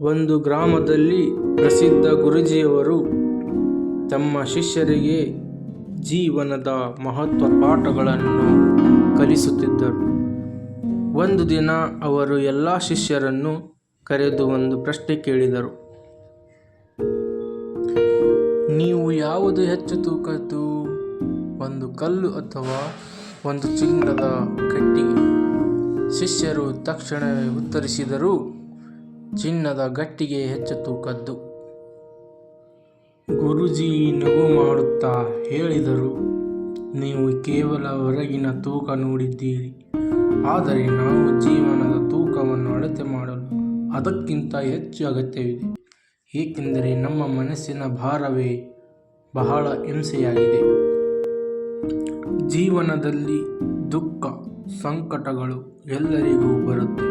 ಒಂದು ಗ್ರಾಮದಲ್ಲಿ ಪ್ರಸಿದ್ಧ ಗುರೂಜಿಯವರು ತಮ್ಮ ಶಿಷ್ಯರಿಗೆ ಜೀವನದ ಮಹತ್ವ ಪಾಠಗಳನ್ನು ಕಲಿಸುತ್ತಿದ್ದರು. ಒಂದು ದಿನ ಅವರು ಎಲ್ಲ ಶಿಷ್ಯರನ್ನು ಕರೆದು ಒಂದು ಪ್ರಶ್ನೆ ಕೇಳಿದರು. ನೀವು ಯಾವುದು ಹೆಚ್ಚು ತೂಕದ್ದು? ಒಂದು ಕಲ್ಲು ಅಥವಾ ಒಂದು ಚಿನ್ನದ ಕಟ್ಟಿಗೆ? ಶಿಷ್ಯರು ತಕ್ಷಣವೇ ಉತ್ತರಿಸಿದರು, ಚಿನ್ನದ ಗಟ್ಟಿಗೆ ಹೆಚ್ಚು ತೂಕದ್ದು ಗುರುಜಿ ನಗು ಮಾಡುತ್ತಾ ಹೇಳಿದರು, ನೀವು ಕೇವಲ ಹೊರಗಿನ ತೂಕ ನೋಡಿದ್ದೀರಿ, ಆದರೆ ನಾವು ಜೀವನದ ತೂಕವನ್ನು ಅಳತೆ ಮಾಡಲು ಅದಕ್ಕಿಂತ ಹೆಚ್ಚು ಅಗತ್ಯವಿದೆ. ಏಕೆಂದರೆ ನಮ್ಮ ಮನಸ್ಸಿನ ಭಾರವೇ ಬಹಳ ಹಿಂಸೆಯಾಗಿದೆ. ಜೀವನದಲ್ಲಿ ದುಃಖ ಸಂಕಟಗಳು ಎಲ್ಲರಿಗೂ ಬರುತ್ತೆ.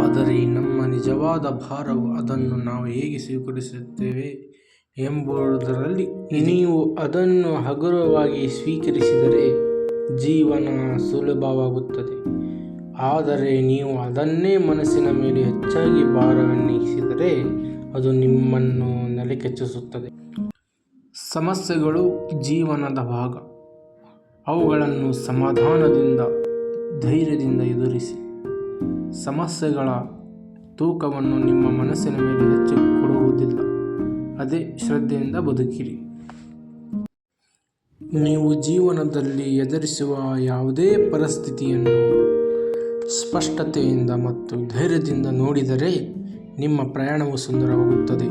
ಆದರೆ ನಮ್ಮ ನಿಜವಾದ ಭಾರವು ಅದನ್ನು ನಾವು ಹೇಗೆ ಸ್ವೀಕರಿಸುತ್ತೇವೆ ಎಂಬುದರಲ್ಲಿ ನೀವು ಅದನ್ನು ಹಗುರವಾಗಿ ಸ್ವೀಕರಿಸಿದರೆ ಜೀವನ ಸುಲಭವಾಗುತ್ತದೆ. ಆದರೆ ನೀವು ಅದನ್ನೇ ಮನಸ್ಸಿನ ಮೇಲೆ ಹೆಚ್ಚಾಗಿ ಭಾರವನ್ನಿಸಿದರೆ ಅದು ನಿಮ್ಮನ್ನು ನೆಲಕೆಚ್ಚಿಸುತ್ತದೆ. ಸಮಸ್ಯೆಗಳು ಜೀವನದ ಭಾಗ. ಅವುಗಳನ್ನು ಸಮಾಧಾನದಿಂದ ಧೈರ್ಯದಿಂದ ಎದುರಿಸಿ. ಸಮಸ್ಯೆಗಳ ತೂಕವನ್ನು ನಿಮ್ಮ ಮನಸ್ಸಿನ ಮೇಲೆ ಹೆಚ್ಚು ಕೊಡುವುದಿಲ್ಲ. ಅದೇ ಶ್ರದ್ಧೆಯಿಂದ ಬದುಕಿರಿ. ನೀವು ಜೀವನದಲ್ಲಿ ಎದುರಿಸುವ ಯಾವುದೇ ಪರಿಸ್ಥಿತಿಯನ್ನು ಸ್ಪಷ್ಟತೆಯಿಂದ ಮತ್ತು ಧೈರ್ಯದಿಂದ ನೋಡಿದರೆ ನಿಮ್ಮ ಪ್ರಯಾಣವು ಸುಂದರವಾಗುತ್ತದೆ.